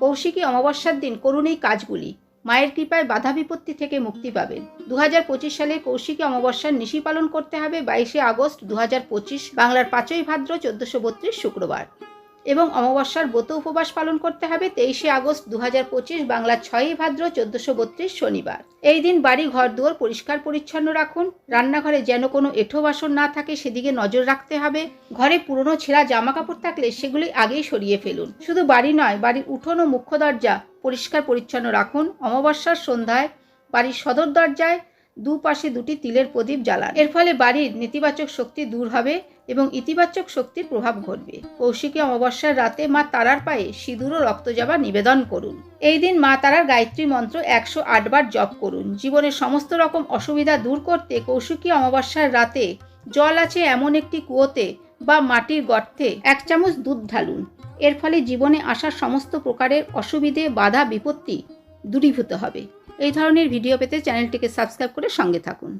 কৌশিকী অমাবস্যার দিন করুন এই কাজগুলি। মায়ের কৃপায় বাধা বিপত্তি থেকে মুক্তি পাবেন দু হাজার পঁচিশ সালে কৌশিকী অমাবস্যার নিশি পালন করতে হবে বাইশে আগস্ট দুহাজার পঁচিশ, বাংলার পাঁচই ভাদ্র চোদ্দশো শুক্রবার। এবং অমাবস্যার ব্রত উপবাস পালন করতে হবে তেইশে আগস্ট দু হাজার পঁচিশ বাংলার ছয়ই ভাদ্র চোদ্দশো বত্রিশ শনিবার। এই দিন বাড়ি ঘর দুয়ার পরিষ্কার পরিচ্ছন্ন রাখুন। রান্নাঘরে যেন কোনো এঁঠো বাসন না থাকে, সেদিকে নজর রাখতে হবে। ঘরে পুরনো ছেঁড়া জামা কাপড় থাকলে সেগুলি আগেই সরিয়ে ফেলুন। শুধু বাড়ি নয়, বাড়ির উঠোন ও মুখ্য দরজা পরিষ্কার পরিচ্ছন্ন রাখুন। অমাবস্যার সন্ধ্যায় বাড়ির সদর দরজায় দুপাশে দুটি তিলের প্রদীপ জ্বালান। এর ফলে বাড়ির নেতিবাচক শক্তি দূর হবে এবং ইতিবাচক শক্তির প্রভাব ঘটবে। কৌশিকী অমাবস্যার রাতে মা তারার পায়ে সিঁদুর ও রক্তজাবা নিবেদন করুন। এই দিন মা তারার গায়ত্রী মন্ত্র একশো বার জপ করুন। জীবনের সমস্ত রকম অসুবিধা দূর করতে কৌশিকী অমাবস্যার রাতে জল আছে এমন একটি কুয়োতে বা মাটির গর্তে এক চামচ দুধ ঢালুন। এর ফলে জীবনে আসার সমস্ত প্রকারের অসুবিধে, বাধা, বিপত্তি দূরীভূত হবে। এই ধরনের ভিডিও পেতে চ্যানেলটিকে সাবস্ক্রাইব করে সঙ্গে থাকুন।